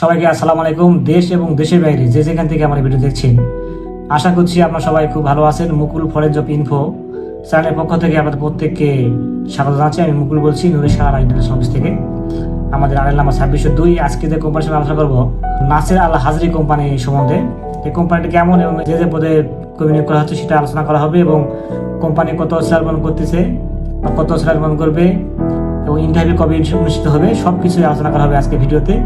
সবাইকে আসসালামু আলাইকুম। দেশ এবং দেশের বাইরে যে যেখান থেকে আমার ভিডিও দেখছেন, আশা করছি আপনারা সবাই খুব ভালো আছেন। মুকুল ফরেজ অফ ইনফো চ্যানেলের পক্ষ থেকে আপনাদের প্রত্যেককে স্বাগত জানাচ্ছি। আমি মুকুল বলছি, নুরে সাহারা ইন্টারন্যাশনাল অফিস থেকে। আমাদের আড়াই নাম্বার ছাব্বিশশো দুই। আজকে যে কোম্পানির সঙ্গে আলোচনা করব, নাসের আল হাজরি কোম্পানি সম্বন্ধে। এই কোম্পানিটি কেমন এবং যে যে পদে কর্মী করা হচ্ছে সেটা আলোচনা করা হবে এবং কোম্পানি কত স্যালার করতেছে কত স্যালার করবে এবং ইন্টারভিউ কবে অনুষ্ঠিত হবে সব কিছু আলোচনা করা হবে আজকে ভিডিওতে।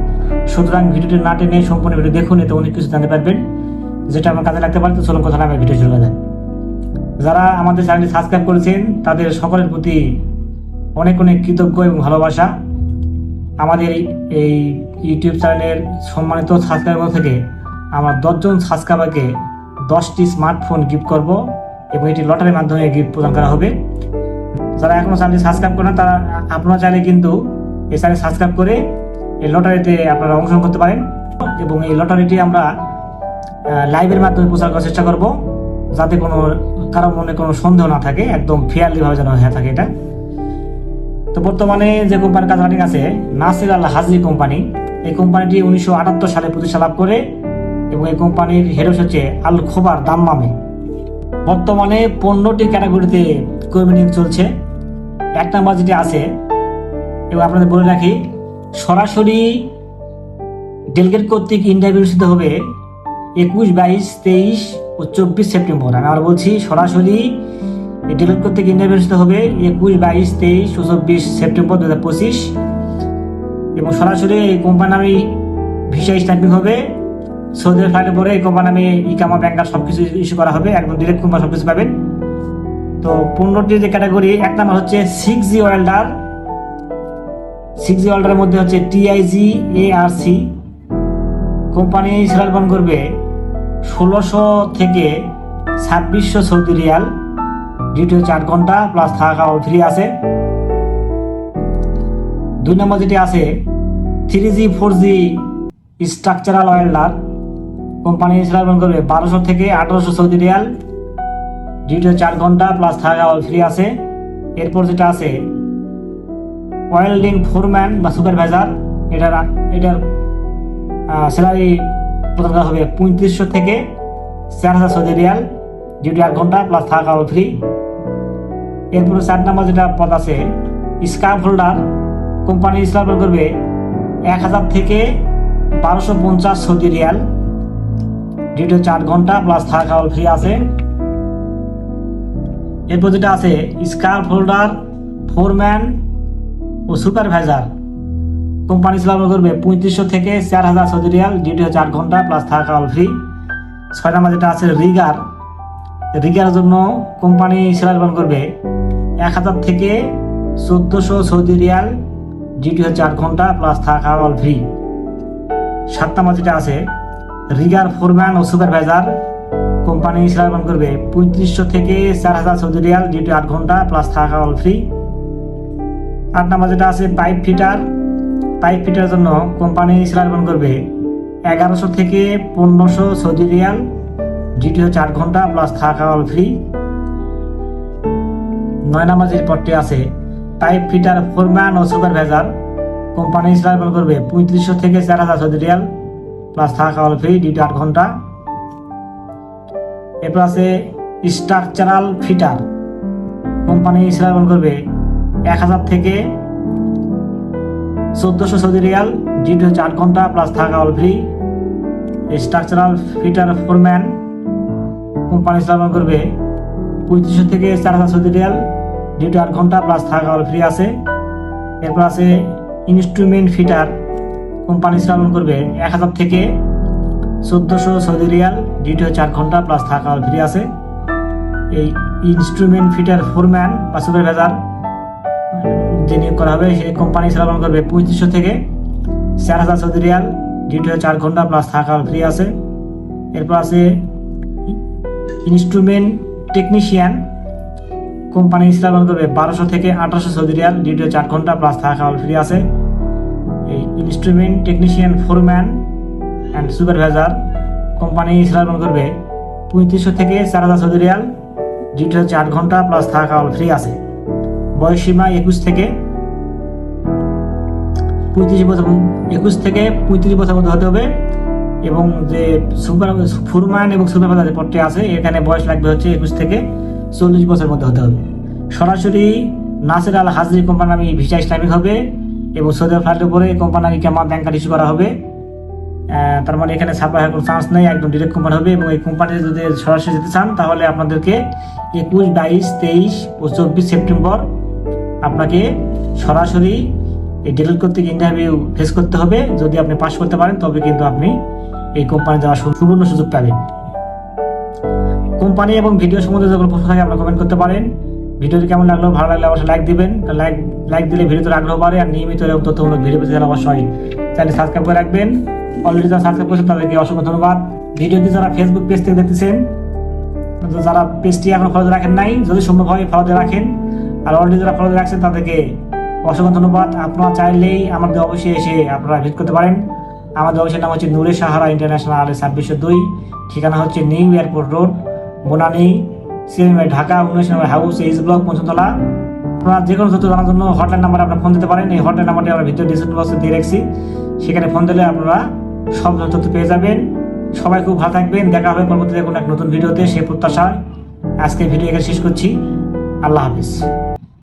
সুতরাং ভিডিওটি না টেনে সম্পূর্ণ ভিডিও দেখুন, এতে অনেক কিছু জানতে পারবেন। যেটা আমার কাজে লাগতে পারে, তো চলুন কথা না ভিডিও চলে যায় যারা আমাদের চ্যানেলটি সাবস্ক্রাইব করেছেন, তাদের সকলের প্রতি অনেক অনেক কৃতজ্ঞ এবং ভালোবাসা। আমাদের এই- এই ইউটিউব চ্যানেলের সম্মানিত সাবস্ক্রাইবার থেকে আমার দশজন সাবস্ক্রাইবারকে দশটি স্মার্টফোন গিফট করব এবং এটি লটারির মাধ্যমে গিফট প্রদান করা হবে। যারা এখনও চ্যানেলটি সাবস্ক্রাইব করেন তারা আপনারা চাইলে কিন্তু এই চ্যানেল সাবস্ক্রাইব করে এই লটারিতে আপনারা অংশগ্রহণ করতে পারেন এবং এই লটারিটি আমরা লাইভের মাধ্যমে প্রচার করার চেষ্টা করব যাতে কোনো, কারও মনে কোনো সন্দেহ না থাকে, একদম ফেয়ারলি ভাবে যেন হয়ে থাকে এটা। তো বর্তমানে যে কোম্পানির কাজ রানিং আছে, নাসির আল হাজরি কোম্পানি এই কোম্পানিটি উনিশশো আটাত্তর সালে প্রতিষ্ঠা লাভ করে এবং এই কোম্পানির অফিস হচ্ছে আল খোবার দাম্মামে। বর্তমানে পনেরোটি ক্যাটাগরিতে কর্মী নিয়োগ চলছে। এক নাম্বার যেটি আছে এবং আপনাদের বলে রাখি, সরাসরি ডেলিগেট কর্তৃক ইন্টারভিউ অনুষ্ঠিত হবে একুশ, বাইশ, তেইশ ও চব্বিশ সেপ্টেম্বর। আমি আবার বলছি, সরাসরি ডেলিগেট কর্তৃক ইন্টারভিউ অনুষ্ঠিত হবে একুশ, বাইশ, তেইশ ও চব্বিশ সেপ্টেম্বর দু হাজার পঁচিশ। এবং সরাসরি এই কোম্পানি নামে ভিসা স্ট্যাম্পিং হবে। সৌদি ফ্লাইটে পরে এই কোম্পানি নামে ইকামা ব্যাংকার সব কিছু ইস্যু করা হবে। একদম ডিরেক্ট কোম্পানি সব কিছু পাবেন। তো পনেরোটি যে ক্যাটাগরি এক নাম্বার হচ্ছে six G welder six G ওয়েল্ডারের মধ্যে হচ্ছে টিআইজি এ আর সি কোম্পানি সেলালবন করবে ষোলোশো থেকে ছাব্বিশশো সৌদি রিয়াল। ডিউটি হচ্ছে আট ঘণ্টা প্লাস থাকা খাওয়া ফ্রি আছে। দুই নম্বর যেটি আছে three G four G structural welder company সেলালবন করবে বারোশো থেকে আঠারোশো সৌদি রিয়াল। ডিউটি চার ঘণ্টা প্লাস থাকা খাওয়া ফ্রি আছে। এরপর যেটা আছে ওয়েল্ডিং ফোরম্যান বা সুপারভাইজার এটার এটার স্যালারি প্রদান করা হবে পঁয়ত্রিশশো থেকে চার হাজার সৌদি রিয়াল। ডিউটি আট ঘণ্টা প্লাস থাকা খাওয়া ফ্রি এরপরে চার নাম্বার যেটা পদ আছে স্কার্ফ হোল্ডার কোম্পানি স্টার্ট করবে এক হাজার থেকে বারোশো পঞ্চাশ সৌদি রিয়াল। ডিউটি চার ঘণ্টা প্লাস থাকা খাওয়া ফ্রি আছে। এরপর যেটা আছে স্কার্ফ হোল্ডার ফোরম্যান ও সুপারভাইজার কোম্পানি স্লাব করবে পঁয়ত্রিশশো থেকে চার হাজার সৌদি রিয়াল ডিউটি হচ্ছে আট ঘণ্টা প্লাস থাকা খাওয়া ফ্রি ছয় নম্বর যেটা আছে রিগার রিগার জন্য কোম্পানি সেলার করবে এক হাজার থেকে চোদ্দোশো সৌদি রিয়াল ডিউটি হচ্ছে আট ঘণ্টা প্লাস থাকা খাওয়া ফ্রি সাত নম্বর যেটা আছে রিগার ফোরম্যান ও সুপারভাইজার কোম্পানি সেলার করবে। পঁয়ত্রিশশো থেকে চার হাজার সৌদি রিয়াল ডিউটি আট ঘণ্টা প্লাস থাকা অল ফ্রি আট নম্বর যেটা আছে পাইপ ফিটার পাইপ ফিটারের জন্য কোম্পানি সেলার করবে এগারোশো থেকে পনেরোশো সৌদি রিয়াল ডিউটি হচ্ছে আট ঘণ্টা প্লাস থাকা খাওয়া ফ্রি নয় নম্বর যে পদটি আছে পাইপ ফিটার ফোরম্যান ও সুপারভাইজার কোম্পানি সেলার করবে পঁয়ত্রিশশো থেকে চার হাজার সৌদি রিয়াল প্লাস থাকা অল ফ্রি ডিউটি আট ঘণ্টা। এরপর আছে স্ট্রাকচারাল ফিটার কোম্পানি সেলার করবে এক হাজার থেকে চোদ্দোশো সৌদি রিয়াল। ডিউটি হচ্ছে আট ঘণ্টা প্লাস থাকা all free structural fitter foreman company স্থাপন করবে পঁয়ত্রিশশো থেকে চার হাজার সৌদি রিয়াল। ডিউটি আট ঘণ্টা প্লাস থাকা অল ফ্রি আছে। এরপর আছে ইনস্ট্রুমেন্ট ফিটার কোম্পানি স্থাপন করবে এক হাজার থেকে চোদ্দোশো সৌদি রিয়াল ডিউটি আট ঘণ্টা প্লাস থাকা ফ্রি আছে। এই ইনস্ট্রুমেন্ট ফিটার ফোরম্যান বা সুপারভাইজার যে নিয়োগ করা হবে, সেই কোম্পানি সেলাবন করবে পঁয়ত্রিশশো থেকে চার হাজার সৌদি রিয়াল ডিউটি চার ঘণ্টা প্লাস থাকা ফ্রি আছে। এরপর আছে ইনস্ট্রুমেন্ট টেকনিশিয়ান কোম্পানি সেলাবন করবে বারোশো থেকে আঠারোশো সৌদি রিয়াল ডিউটি চার ঘণ্টা প্লাস থাকা ফ্রি আছে। এই instrument technician foreman and supervisor company সেলাবন করবে। পঁয়ত্রিশশো থেকে চার হাজার সৌদি রিয়াল ডিউটি হচ্ছে আট ঘণ্টা প্লাস থাকা ফ্রি আছে। বয়স সীমা একুশ থেকে পঁয়ত্রিশ বছর একুশ থেকে পঁয়ত্রিশ বছর মধ্যে হতে হবে। এবং যে সুপার ফুরম্যান এবং সুপারভাইজার যে পদটি আছে, এখানে বয়স লাগবে হচ্ছে একুশ থেকে চল্লিশ বছরের মধ্যে হতে হবে। সরাসরি Nasir Al Hajri company visa Islamic হবে এবং সৌদি আরব ফ্লাইটের উপরে কোম্পানি নামে কেমন ব্যাংক কার্ড ইস্যু করা হবে। তার মানে এখানে সাপ্লাই হওয়ার কোনো চান্স নেই, একদম ডিরেক্ট কোম্পানি হবে এবং এই কোম্পানিতে যদি সরাসরি যেতে চান, তাহলে আপনাদেরকে একুশ, বাইশ, তেইশ ও চব্বিশ সেপ্টেম্বর আপনাকে সরাসরি এই ডেলিট করতে ইন্টারভিউ ফেস করতে হবে। যদি আপনি পাস করতে পারেন, তবে কিন্তু আপনি এই কোম্পানি যাওয়ার সুবর্ণ সুযোগ পাবেন। কোম্পানি এবং ভিডিও সম্বন্ধে যখন প্রশ্ন থাকে, আপনারা কমেন্ট করতে পারেন। ভিডিওটি কেমন লাগল? ভালো লাগলে অবশ্যই লাইক দিবেন। লাইক লাইক দিলে ভিডিওতে আগ্রহ বাড়ে আর নিয়মিত এরকম তথ্যমূলক ভিডিও পেতে অবশ্যই চ্যানেল সাবস্ক্রাইব করে রাখবেন। অলরেডি যারা সাবস্ক্রাইব করেছেন, তাদেরকে অসংখ্য ধন্যবাদ। ভিডিওটি যারা ফেসবুক পেজ থেকে দেখতেছেন যারা পেজটি এখন ফলো রাখেন নাই, যদি সম্ভব হয় ফলো রাখেন। আর অলরেডি যারা ফলো রাখছেন, তাদেরকে অসংখ্য ধন্যবাদ। আপনারা চাইলেই আমাদের অবশ্যই এসে আপনারা ভিজিট করতে পারেন। আমাদের অফিসের নাম হচ্ছে নূরে সাহারা ইন্টারন্যাশনাল ছাব্বিশশো দুই। ঠিকানা হচ্ছে new airport road Banani CMI Dhaka উনিশ নম্বর হাউস এইচ ব্লক পঞ্চতলা আপনারা যে কোনো তথ্য জানার জন্য হটলাইন নাম্বারে আপনারা ফোন দিতে পারেন। এই হটলাইন নাম্বারটি আমরা ভিডিও ডিসক্রিপশন বক্সে দিয়ে রাখছি। সেখানে ফোন দিলে আপনারা সব তথ্য পেয়ে যাবেন। সবাই খুব ভালো থাকবেন। দেখা হবে পরবর্তীতে কোনো এক নতুন ভিডিওতে। সেই প্রত্যাশায় আজকে ভিডিও এখানে শেষ করছি। আল্লাহ হাফিজ।